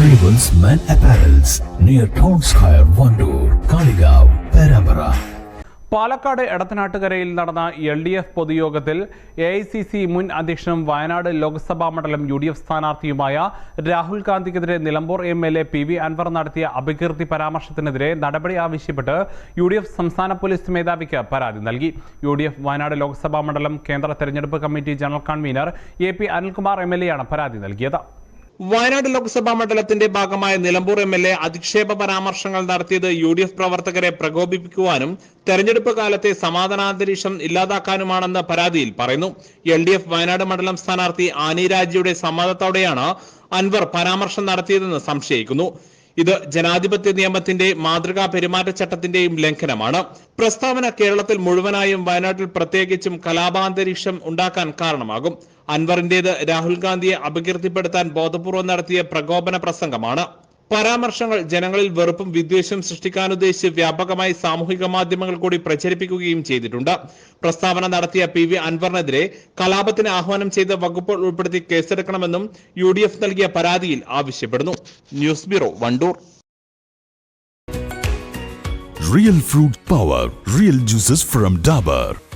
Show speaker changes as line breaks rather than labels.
Arrivals Men Apparels near Town Square, Wandoor Kaligav, Perambara.
Palakkad എടത്തനാട്ടുകരയിൽ നടന്ന L D F പൊതുയോഗത്തിൽ A I C C മുൻ അധ്യക്ഷനും വയനാട് ലോക്സഭാ മണ്ഡലം യു ഡി എഫ് സ്ഥാനാർത്ഥിയുമായ Rahul ഗാന്ധിക്കെതിരെ Nilambur M L A P V Anvar നടത്തിയ അപകീർത്തി പരാമർശത്തിനെതിരെ നടപടി ആവശ്യപ്പെട്ട് യു ഡി എഫ് സംസ്ഥാന പോലീസ് മേധാവിക്ക് പരാതി നൽകി U D F Wayanad Lok Sabha മണ്ഡലം കേന്ദ്ര തെരഞ്ഞെടുപ്പ് committee general convener A P Anilkumar M L എയാണ് പരാതി നൽകിയത്
വയനാട് ലോക്സഭാ മണ്ഡലത്തിന്റെ ഭാഗമായ നിലമ്പൂർ എം എൽ എ അധിക്ഷേപ പരാമർശങ്ങൾ നടത്തിയത് യു ഡി എഫ് പ്രവർത്തകരെ പ്രകോപിപ്പിക്കുവാനും തെരഞ്ഞെടുപ്പ് കാലത്തെ സമാധാനാന്തരീക്ഷം ഇല്ലാതാക്കാനുമാണെന്ന് പരാതിയിൽ പറയുന്നു. എൽ ഡി എഫ് വയനാട് മണ്ഡലം സ്ഥാനാർത്ഥി ആനി രാജിയുടെ സമ്മതത്തോടെയാണ് അൻവർ പരാമർശം നടത്തിയതെന്ന് സംശയിക്കുന്നു. ഇത് ജനാധിപത്യ നിയമത്തിന്റെ മാതൃകാ പെരുമാറ്റച്ചട്ടത്തിന്റെയും ലംഘനമാണ്. പ്രസ്താവന കേരളത്തിൽ മുഴുവനായും വയനാട്ടിൽ പ്രത്യേകിച്ചും കലാപാന്തരീക്ഷം ഉണ്ടാക്കാൻ കാരണമാകും. അൻവറിന്റേത് രാഹുൽ ഗാന്ധിയെ അപകീർത്തിപ്പെടുത്താൻ ബോധപൂർവം നടത്തിയ പ്രകോപന പ്രസംഗമാണ്. പരാമർശങ്ങൾ ജനങ്ങളിൽ വെറുപ്പും വിദ്വേഷവും സൃഷ്ടിക്കാനുദ്ദേശിച്ച് വ്യാപകമായി സാമൂഹിക മാധ്യമങ്ങൾ കൂടി പ്രചരിപ്പിക്കുകയും ചെയ്തിട്ടുണ്ട്. പ്രസ്താവന നടത്തിയ പി വി അൻവറിനെതിരെ കലാപത്തിന് ആഹ്വാനം ചെയ്ത വകുപ്പുകൾ ഉൾപ്പെടുത്തി കേസെടുക്കണമെന്നും യു നൽകിയ പരാതിയിൽ ആവശ്യപ്പെടുന്നു. News bureau Wandoor.
Real fruit power real juices from Dabur.